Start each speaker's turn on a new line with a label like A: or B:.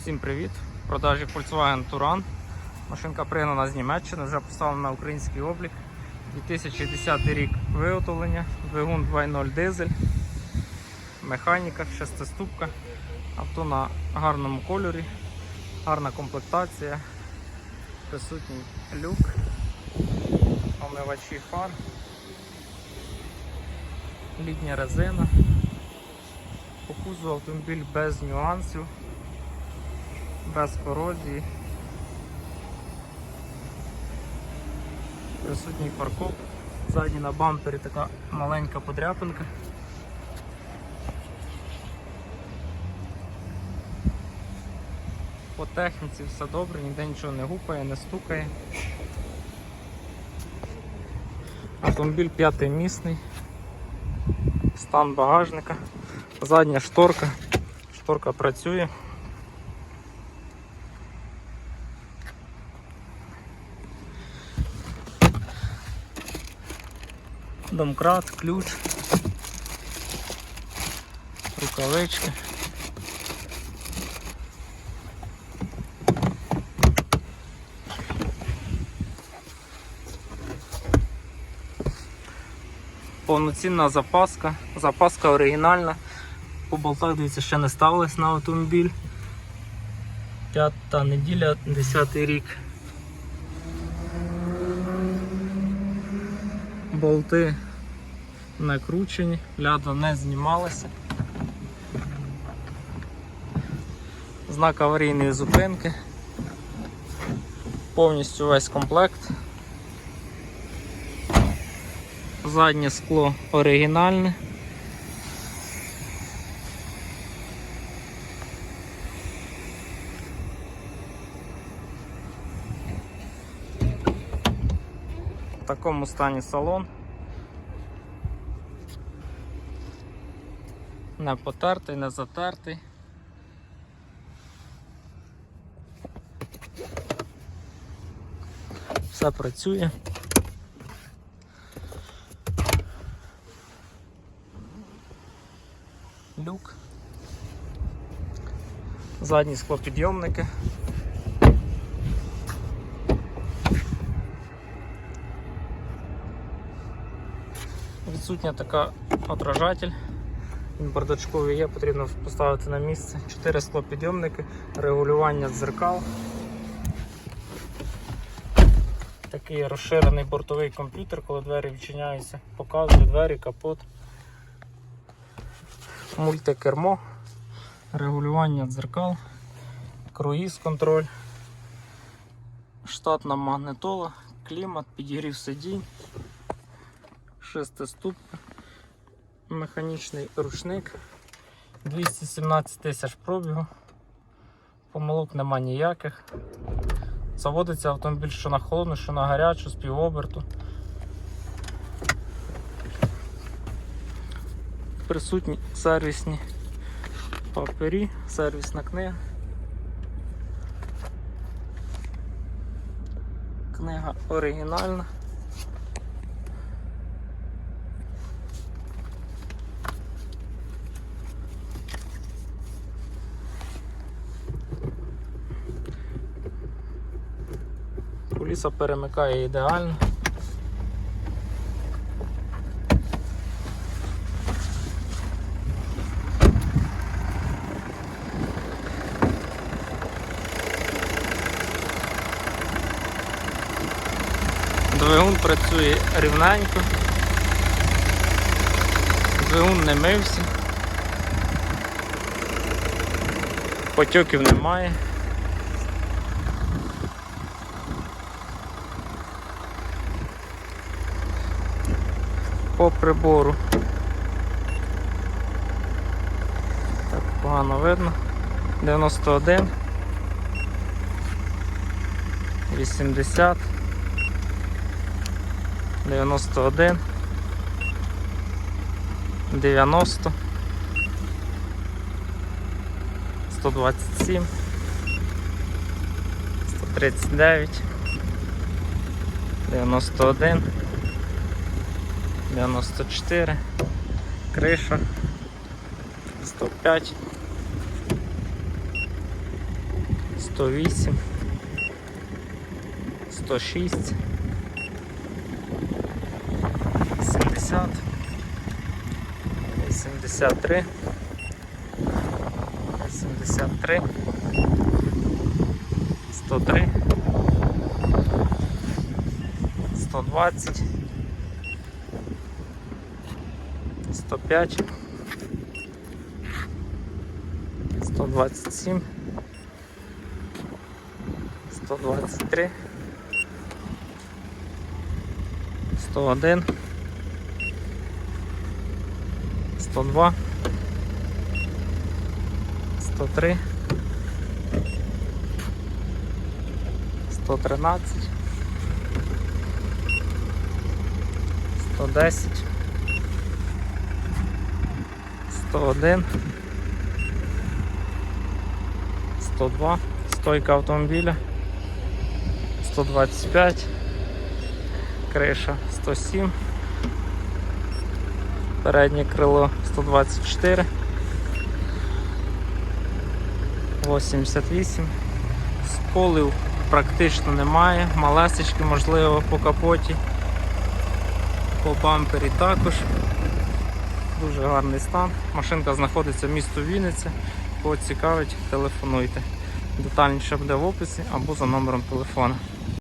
A: Всім привіт! В продажі Volkswagen Touran. Машинка пригнана з Німеччини, вже поставлена на український облік. 2010 рік виготовлення, двигун 2.0 дизель, механіка, шестиступка, авто на гарному кольорі, гарна комплектація, присутній люк, омивачі фар, літня резина. По кузову автомобіль без нюансів без корозії. Присутній паркоп. Ззаді на бампері така маленька подряпинка. По техніці все добре, ніде нічого не гупає, не стукає. Автомобіль п'ятимісний, стан багажника, задня шторка, шторка працює. Домкрат, ключ, рукавички. Повноцінна запаска, запаска оригінальна. По болтах, дивіться, ще не ставилась на автомобіль. П'ята неділя, 10 рік. болти накручені, ляда не знімалася. Знак аварійної зупинки. Повністю весь комплект. Заднє скло оригінальне. В такому стані салон. Не потертий, не затертий. Все працює. Люк. Задні склопідйомники. Відсутня така отражатель. Він бардачковий є, потрібно поставити на місце. 4 склопідйомники, регулювання дзеркал. Такий розширений бортовий комп'ютер, коли двері відчиняються, показує двері, капот, мультикермо, регулювання дзеркал, круїз контроль, штатна магнитола, клімат, підігрів сидінь, шестиступка механічний рушник. 217 тисяч пробігу. Помилок нема ніяких. Заводиться автомобіль що на холодну, що на гарячу, з півоберту. Присутні сервісні папері, сервісна книга. Книга оригінальна. Куліса перемикає ідеально. Двигун працює рівненько. Двигун не мився. Потьоків немає. По прибору. Так, погано видно. 91, 80, 91, 90, 127, 139, 91. 94, криша, 105, 108, 106, 80, 83, 83, 103, 120, 105, 127, 123, 101, 102, 103, 113, 110, 101, 102, стойка автомобіля, 125, криша 107, переднє крило 124, 88, сколів практично немає, малесечки, можливо, по капоті, по бампері також. Дуже гарний стан. Машинка знаходиться в місто Вінниця. Кого цікавить, телефонуйте. Детальніше буде в описі або за номером телефона.